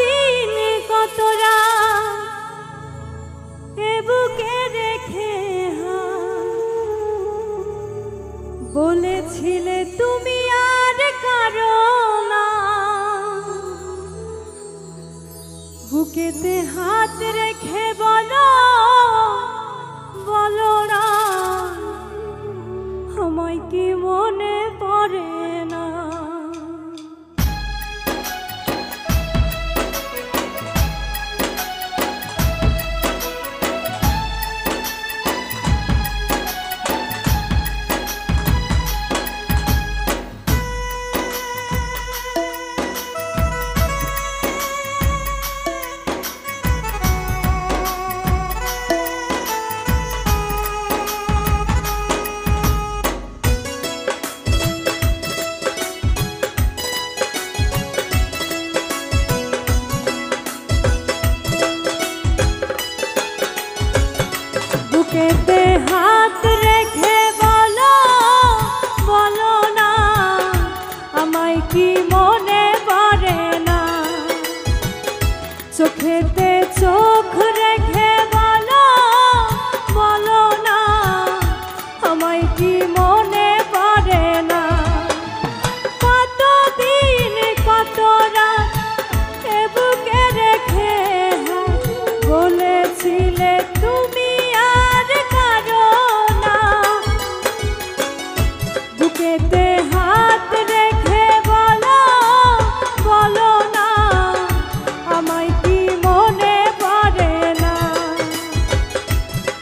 দিন কতরা বুকে বলেছিলে তুমি আর কারও না। বুকেতে হাত রেখে বলো বলো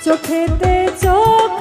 চোখেতে চোখ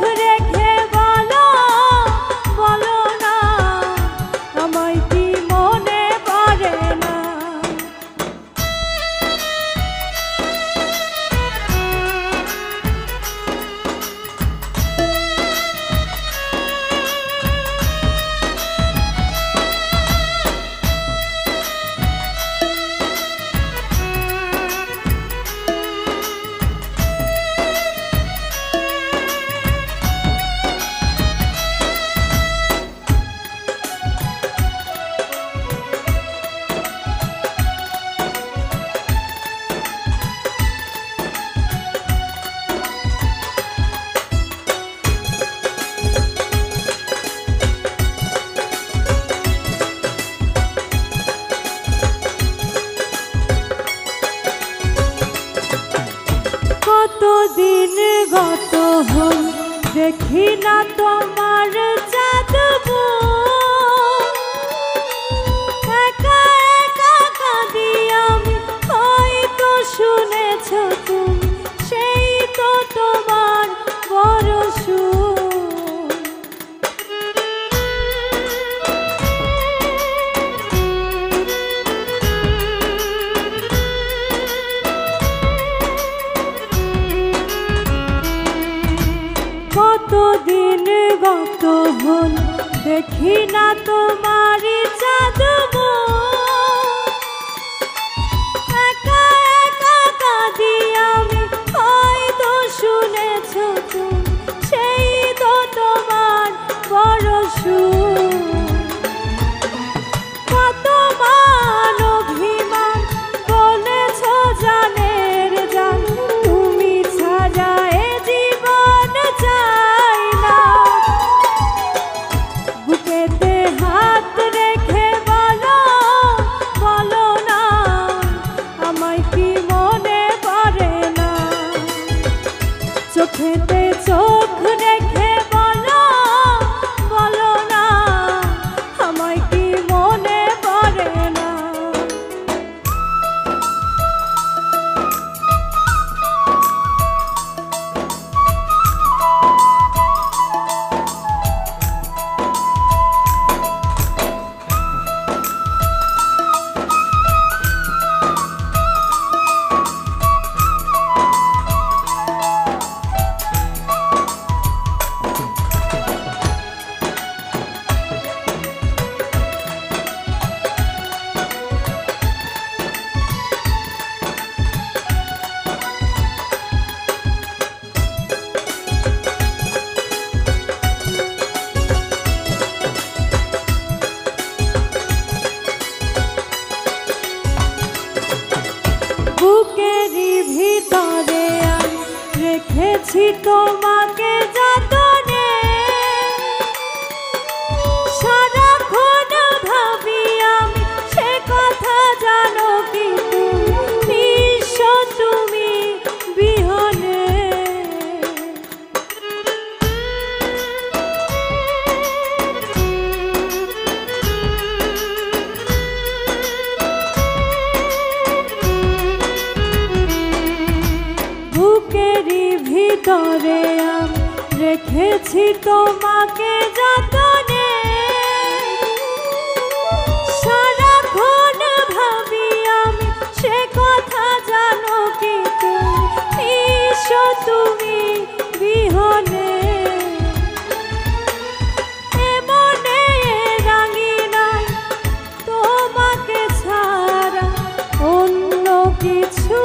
দিন গত হল দেখি না তোমার তোমার তোমাকে যত করে আমি রেখেছি তোমাকে যতনে। সারাক্ষণ ভাবি আমি সে কথা জানো কি তুমি তুমি বিহনে। এমনে তোমাকে ছাড়া অন্য কিছু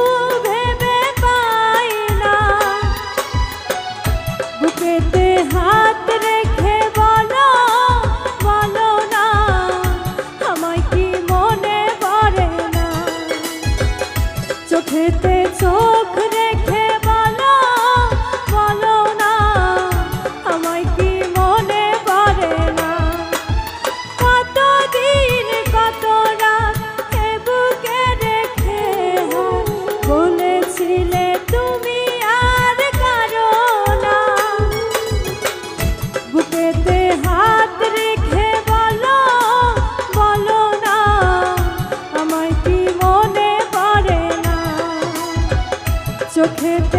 চোখেতে চোখ রে চোখের